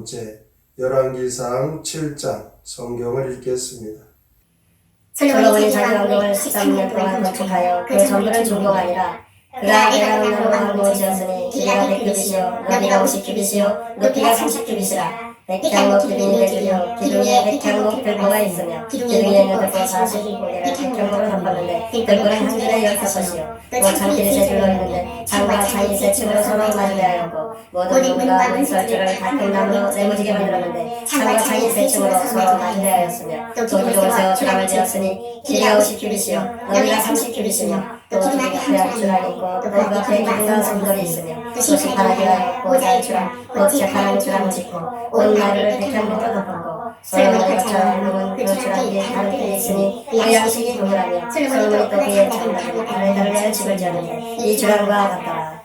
번째 열왕기상 7장 성경을 읽겠습니다. 솔로몬이 자기 왕국을 13년 동안 건축하여 그 전부를 준공하니라. 그가 내가 나로 왕국을 지었으니 길이가 100규빗이요 너비가 50규빗이요 높이가 30규빗이라. 백향목 되기요 기둥에 백향목 들보가 있으며 기둥에는 들보 40고개를 백향목으로 덮었는데 들보는 한 줄에 열다섯이요 또 장길이 세 줄로 있는데 장과 장이 세 층으로 서로 마주대하였고 모든 문과 문설주를 같은 나무로 네모지게 만들었는데 장과 장이 세 층으로 서로 마주대하였으며 또 기둥을 세워 주랑을 지었으니 길이가 50규빗이요 너비가 30규빗이며 또 기둥 앞에 한 주랑이 있고 또 그 앞에 기둥과 성돌이 있으며 또 시파라기가 고자의 주랑 또 지역하는 주랑을 짓고 온 나루를 백향목으로 덮었고 솔로몬의 것처럼 하는 그 주랑 위에 다른 길이 있으니 그 양식이 동일하며 솔로몬이 또 그의 장단을 다른 다른 집을 지었는데 이 주랑과 같더라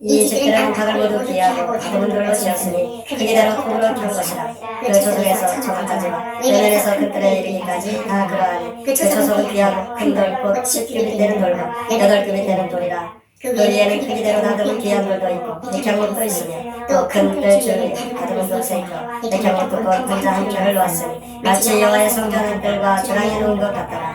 이 집들은 각을 모두 기하고 다듬은 돌로 지었으니 크기대로 통으로 탄 것이라. 그 조속에서 저까지와 외면에서 그들에 이르기까지 다 그러하니 그 조속은 기하고 큰 돌곧 10규빗 되는 돌과 8규빗 되는 돌이라. 그 위에는 크기대로 다듬은 귀한 돌도 있고 백향목도 있으며 또큰 뜰줄에 다듬은 돌세 켜 백향목도 곧 군자 한 켜를 놓았으니 마치 여호와의 성전한 뜰과 주랑에 놓은 것 같더라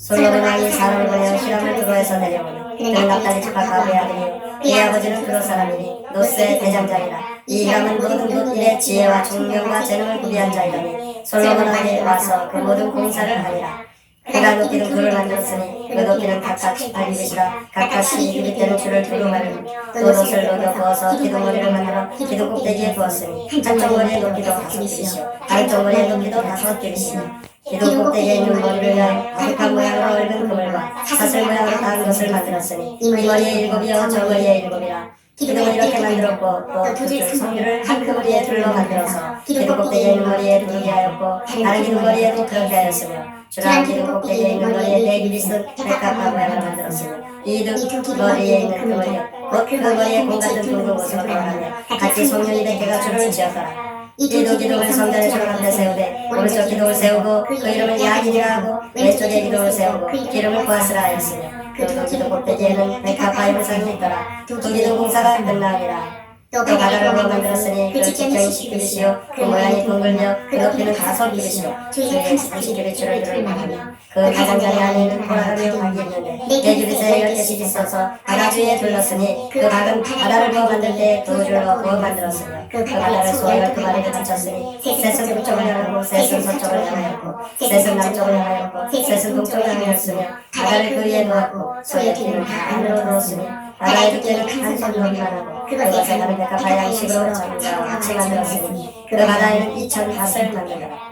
솔로몬 왕이 사람을 보내어 히람을 두로에서 내려오니 그는 집합 가브의 아들이요. 그의 아버지는 두로 사람이니 노스의 대장장이라 이 히람은 모든 것 일의 지혜와 총명과 재능을 구비한 자이더니 솔로몬 왕에 와서 그 모든 공사를 하니라 그가 높이는 돌을 만들었으니 그 높이는 각각 18규빗이라 각각 12규빗 줄을 두루 말리고 또 옷을 녹여 부어서 기둥머리를 만들어 기둥 꼭대기에 부었으니 한쪽 머리의 높이도 다섯 규빗이요 한쪽 머리의 높이도 다섯 규빗이니 기둥 꼭대기에 있는 머리를 위하여 아득한 모양으로 얽은 그물과 사슬 모양으로 닿은 것을 만들었으니 이 머리에 일곱이요 저 머리에 일곱이라 기둥을 이렇게 만들었고 또두줄 성류를 한 그물이에 둘러 만들어서 기둥 꼭대기에 있는 머리에 두르게 하였고 다른 기둥 머리에도 그렇게 하였으며 주랑 기둥 꼭대기에 있는 머리에 네. 규빗은 백합화 모양을 만들었으며 이두 머리에 있는 그물이 곧그 머리에 공 같은 둥근 것으로 돌아가며 같이 성륜이 백 개가 줄을 지었더라 이두 기둥을 성전의 줄 앞에 세우되 오른쪽 기둥을 세우고 그 이름을 야긴이라 하고 왼쪽에 기둥을 세우고 기름을 보아스라 하였으며 기둥 꼭대기에는 백합화의 무상이 있더라. 두 기둥 공사가 끝나니라 또 바다를 만들었으니 그 직경이 십규빗이요. 그 모양이 둥글며 그 높이는 다섯 규빗이요 주위에 삼십 규빗 줄을 둘러하며 그 가장자리 안에 있는 보라하며 박이 있는데 네 규빗에 열 개씩 있어서 바다 주위에 둘렀으니 그 박은 바다를 부어 만들 때두 줄로 부어 만들었으며 그 바다를 소에 열두 마리를 붙였으니 셋은 북쪽을 향하고 셋은 서쪽을 향하였고 셋은 남쪽을 향하였고 셋은 동쪽을 향하였으며 바다를 그 위에 놓았고 소의 피는 다 안으로 넣었으며 바다의 두께는 한손 넘기만 하고 그것에 가는 백과 바양식으로 전자와 같이 만들었으니 그 바다에는 이천 밭을 만들더라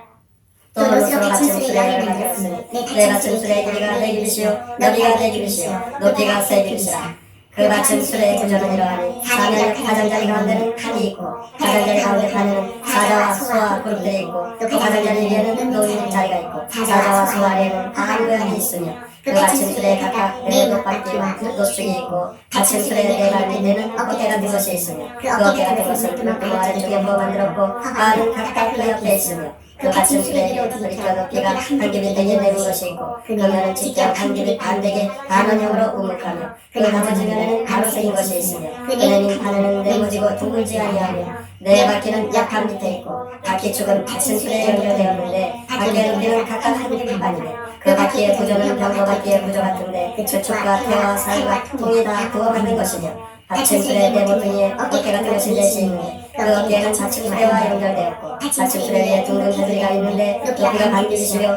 또 로스로 같은 수레를 만들었으니 내 같은 수레의 길이가 네 규빗이요 너비가 네 규빗이요 높이가 세 규빗이라 그 받침 수레의 구조는 이러하니 사면 가장자리 가운데는 칸이 있고 가장자리 가운데 칸에는 사자와 소와 그룹들이 있고 또 가장자리 위에는 노인 자리가 있고 사자와 소 아래에는 다한 모양이 있으며 그 받침 수레에 각각 네 높바퀴와 노축이 있고 받침 수레의 네 발밑 내는 어깨가 든 것이 있으며 그 어깨가 든 것은 그만큼 아래쪽에 부어 만들었고 발은 각각 그 옆에 있으며 그 받침 수레의 높이와 높이가 한 규빗 되게 내는 것이 있고 그 면은 직접 한 규빗 반 되게 반원형으로 우묵하며 그 나머지 면에는 가로 새긴 것이 있으며 그는 반에는 네모지고 둥글지 아니하며 네 바퀴는 약한 밑에 있고 바퀴 축은 받침 수레에 연결되었는데 바퀴의 높이는 각각 한 규빗 반이며 그 바퀴의 구조는 병거 바퀴의 구조 같은데 그 축과 태와 살과 통이 다 부어 만든 것이며 받침 수레의 네 모퉁이에 어깨 같은 넷이 있는데 그 어깨에는 받침 수레와 연결되었고 받침 수레 위에 둥근 테두리가 있는데 높이가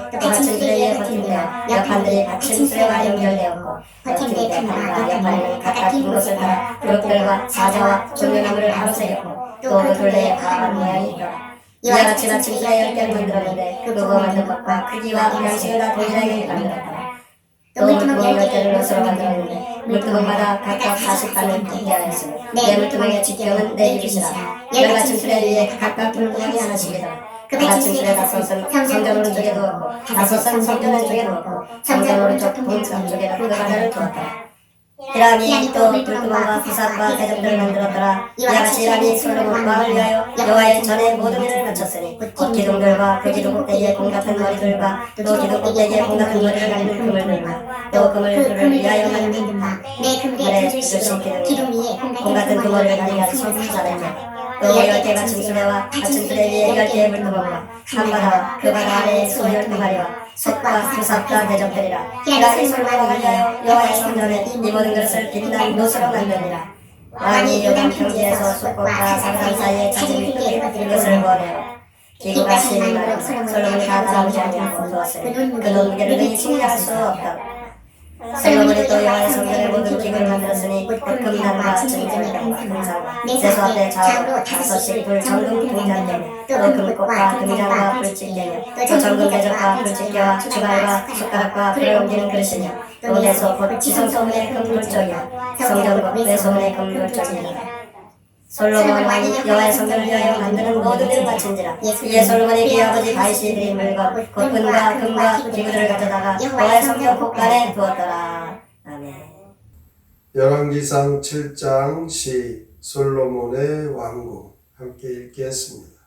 또 받침 수레 위에 버팀대와 옆판들이 받침 수레와 연결되었고 버팀대 판과 옆판에는 각각 긴 곳을 달아 그룹들과 사자와 종려나무를 바로 새겼고 또그 둘레에 가만 모양이 있더라. 이와 같이 받침 수레 열 개를 만들었는데 그 그거 만든 것과 크기와 양식을 다 동일하게 만들었더 라또 물두멍 열 개를 옷으로 만들었는데 물두멍마다 각각 40단을 두게 하였으며 네. 물두멍의 직경은 네 규빗이라 열 받침 수레 위에 각각 물두멍이 하나씩이더라 그 받침 수레 다섯은 성전 오른쪽에 두었고 다섯은 성전 왼쪽에 두었고 성전 오른쪽 동쪽 쪽에다 그 바다를 두었더라 히람이 또 불구멍과 부삭과 대적들을 만들었더라. 이와 같이 히람이 솔로몬 왕을 위하여 여호와의 전에 모든 일을 바쳤으니 곧 기둥들과 그 기둥 꼭대기에 공 같은 머리들과 또 기둥 꼭대기에 공 같은 머리를 가리는 그물들과 또 그물들을 위하여 만든 내 그래 그물의 두 줄씩으로 그것이 기둥 위에 공공 같은 그물을 다리가 선수자라 며또 열개가 침수대와 아침수대 위에 열 개의 물두멍과 한바다와 그 바다 아래에 소 열두 마리와 솥과 수삽과 대접들이라. 이라이 솔로몬을 위하여 여호와의 성전에 이 모든 것을 빛난 노수로 만드니라. 왕이 요단 평지에서 솥과 상산 사이에 자신이 퍼뜨린 것을 보내어 기구가 심히 많아 솔로몬이 다 따라오지 아니하고 두었으니 그 논무게를 능히 측량할 수 없다 솔로몬이 또 여호와의 성전의 모든 기구를 만들었으니 곧 금단과 증금이랑 금상과 세수 앞에 좌우로 다섯씩 불 정금 등잔대며 또 금꽃과 금장과 불집게며 또 정금 대접과 불집게와 주발과 숟가락과 불을 옮기는 그릇이며 또 내소 곧 지성 소문의 금불쪽이요 성전 곧 내 소문의 금불쪽이니라 솔로몬 왕이 여호와의 성전을 위하여 만드는 모든 일을 바친지라. 이에 솔로몬이 그의 아버지 다윗이 드린 물건 곧 은과 금과 기구들을 가져다가 여호와의 성전 곳간에 두었더라. 아멘. 열왕기상 7장 시 솔로몬의 왕궁 함께 읽겠습니다.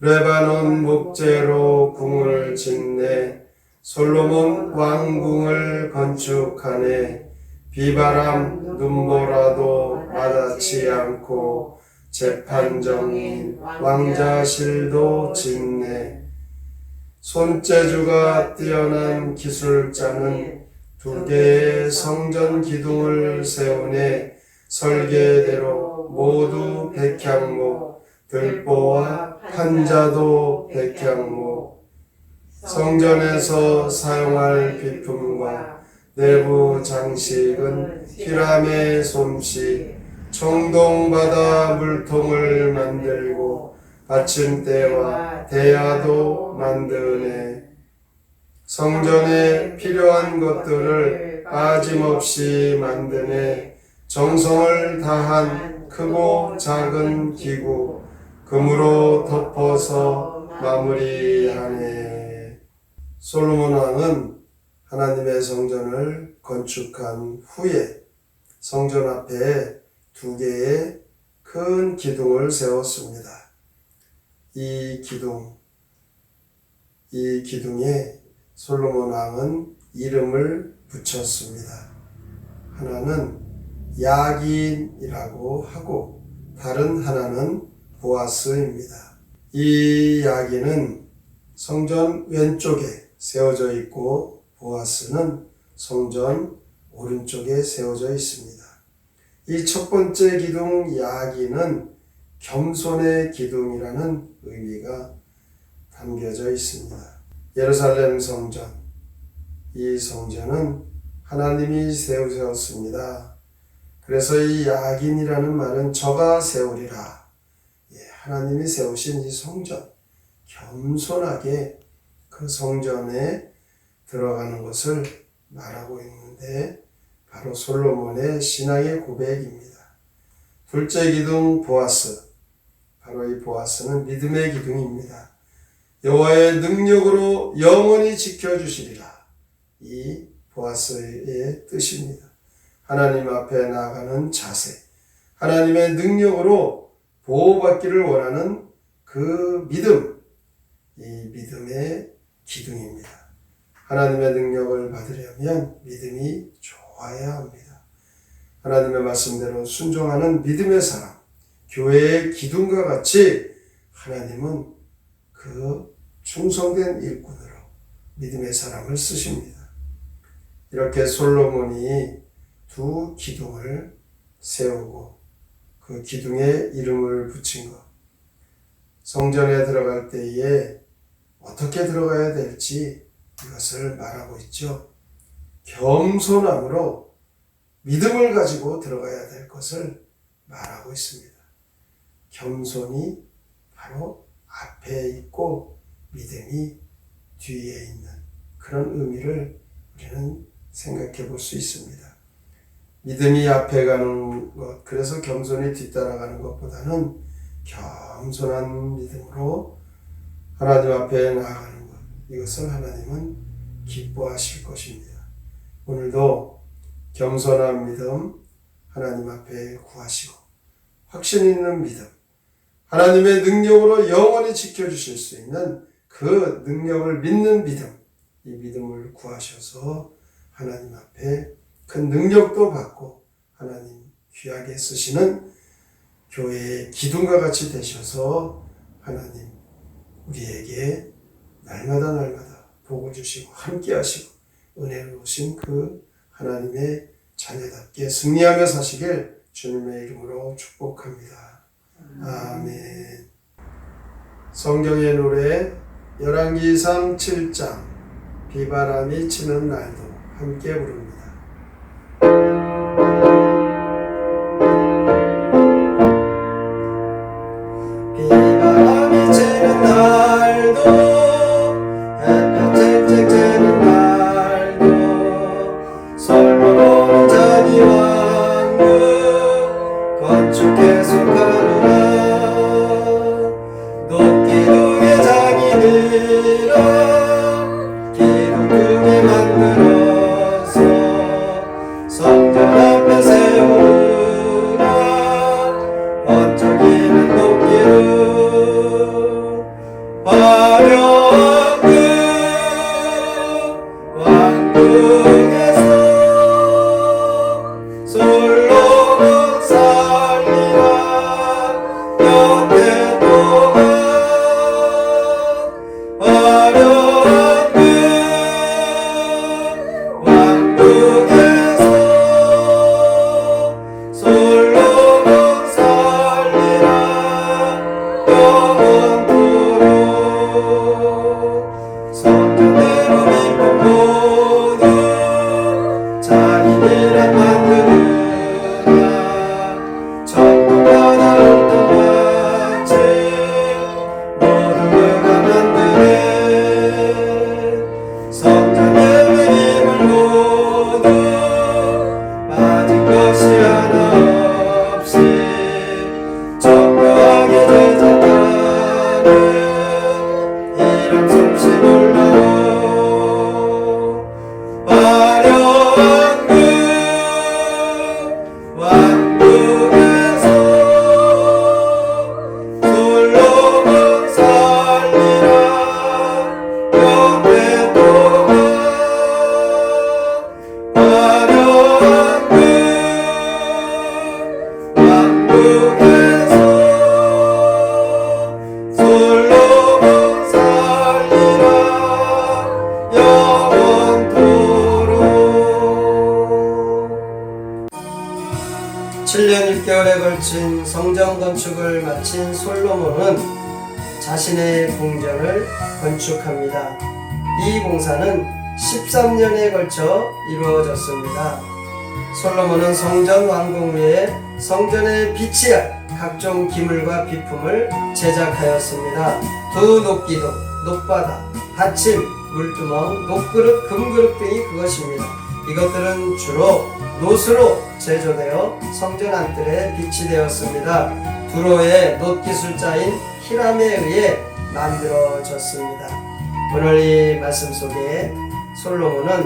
레바논 목재로 궁을 짓네. 솔로몬 왕궁을 건축하네. 비바람 눈보라도 마다치 않고 재판정인 왕자실도 짓네. 손재주가 뛰어난 기술자는 두 개의 성전 기둥을 세우네. 설계대로 모두 백향목 들보와 판자도 백향목. 성전에서 사용할 비품과 내부 장식은 히람의 솜씨 청동바다 물통을 만들고 받침대와 대야도 만드네. 성전에 필요한 것들을 빠짐없이 만드네. 정성을 다한 크고 작은 기구 금으로 덮어서 마무리하네. 솔로몬 왕은 하나님의 성전을 건축한 후에 성전 앞에 두 개의 큰 기둥을 세웠습니다. 이 기둥, 이 기둥에 솔로몬 왕은 이름을 붙였습니다. 하나는 야긴이라고 하고 다른 하나는 보아스입니다. 이 야긴은 성전 왼쪽에 세워져 있고 보아스는 성전 오른쪽에 세워져 있습니다. 이 첫 번째 기둥 야긴은 겸손의 기둥이라는 의미가 담겨져 있습니다. 예루살렘 성전. 이 성전은 하나님이 세우셨습니다. 그래서 이 야긴이라는 말은 저가 세우리라. 예, 하나님이 세우신 이 성전. 겸손하게 그 성전에 들어가는 것을 말하고 있는데 바로 솔로몬의 신앙의 고백입니다. 둘째 기둥 보아스. 바로 이 보아스는 믿음의 기둥입니다. 여호와의 능력으로 영원히 지켜주시리라. 이 보아스의 뜻입니다. 하나님 앞에 나아가는 자세, 하나님의 능력으로 보호받기를 원하는 그 믿음, 이 믿음의 기둥입니다. 하나님의 능력을 받으려면 믿음이 좋아 야 합니다. 하나님의 말씀대로 순종하는 믿음의 사람, 교회의 기둥과 같이 하나님은 그 충성된 일꾼으로 믿음의 사람을 쓰십니다. 이렇게 솔로몬이 두 기둥을 세우고 그 기둥에 이름을 붙인 것. 성전에 들어갈 때에 어떻게 들어가야 될지 이것을 말하고 있죠. 겸손함으로 믿음을 가지고 들어가야 될 것을 말하고 있습니다. 겸손이 바로 앞에 있고 믿음이 뒤에 있는 그런 의미를 우리는 생각해 볼 수 있습니다. 믿음이 앞에 가는 것, 그래서 겸손이 뒤따라가는 것보다는 겸손한 믿음으로 하나님 앞에 나아가는 것, 이것을 하나님은 기뻐하실 것입니다. 오늘도 겸손한 믿음 하나님 앞에 구하시고 확신 있는 믿음 하나님의 능력으로 영원히 지켜주실 수 있는 그 능력을 믿는 믿음 이 믿음을 구하셔서 하나님 앞에 큰 능력도 받고 하나님 귀하게 쓰시는 교회의 기둥과 같이 되셔서 하나님 우리에게 날마다 날마다 복을 주시고 함께 하시고 은혜로우신 그 하나님의 자녀답게 승리하며 사시길 주님의 이름으로 축복합니다. 아멘. 성경의 노래 열왕기상 7장 비바람이 치는 날도 함께 부릅니다. 마친 솔로몬은 자신의 궁전을 건축합니다. 이 공사는 13년에 걸쳐 이루어졌습니다. 솔로몬은 성전 왕궁 위에 성전에 비치할 각종 기물과 비품을 제작하였습니다. 두 녹기둥, 녹바닥, 받침, 물두멍, 녹그릇, 금그릇 등이 그것입니다. 이것들은 주로 노스로 제조되어 성전 안뜰에 비치되었습니다. 두로의 놋기술자인 히람에 의해 만들어졌습니다. 오늘 이 말씀 속에 솔로몬은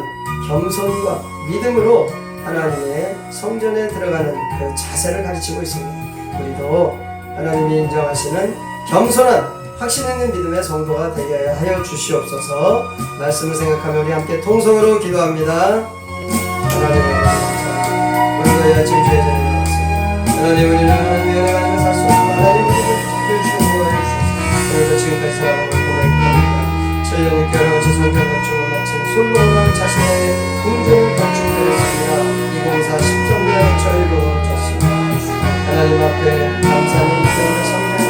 겸손과 믿음으로 하나님의 성전에 들어가는 그 자세를 가르치고 있습니다. 우리도 하나님이 인정하시는 겸손한 확신 있는 믿음의 성도가 되게 하여 주시옵소서 말씀을 생각하며 우리 함께 통성으로 기도합니다. 하나님 감사합니다. 우리가 이 아침 주의 자리에 나왔습니다. 하나님 우리는 하나님의 은혜 가지고 살수 없고 하나님 우리를 지켜주시고 보호해 주셔서 오늘도 지금까지 살아가고 고백합니다. 7년 6개월 같이 성전 건축을 마친 솔로몬은 자신의 궁전을 건축되었습니다. 이 공사 10점에 저희로 졌습니다. 하나님 앞에 감사는 이름을 성령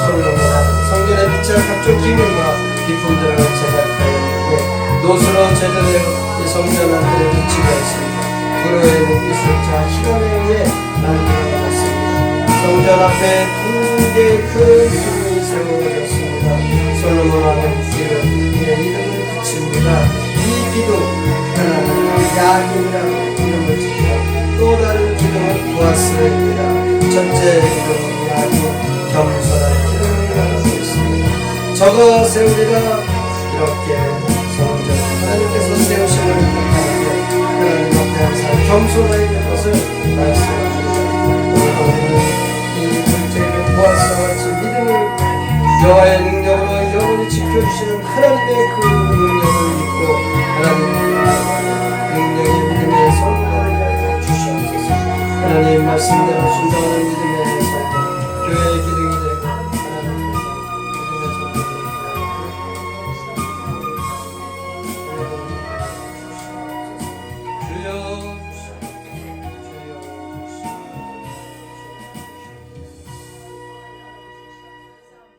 솔로몬 성전에 비치할 각종 기물과 비품들을 제작하였는데 노수로 제조된 이 성전 안에 비치가 있습니다. 불어의 목기술자 희감에 의해 만들어졌습니다. 성전 앞에 두 개의 큰 기둥이 세워졌습니다. 솔로몬 기름, 이의 이름을 붙입니다. 이 기둥, 하나는 야긴이라고 이름을 짓고 또 다른 기둥은 부하스입니다. 첫째 기둥은 야긴, 겸손한 기둥이라고 있습니다. 저거 세우리라 이렇게 성전 하나님께서 세우심을 하나님 앞에 항상 겸손하게 될 것을 말씀 여호와의 능력으로 영원히 지켜주시는 하나님의 그 능력을 믿고 하나님의 능력이 믿음의 하여 주시옵소서. 하나님 말씀대로 순종하는 믿음의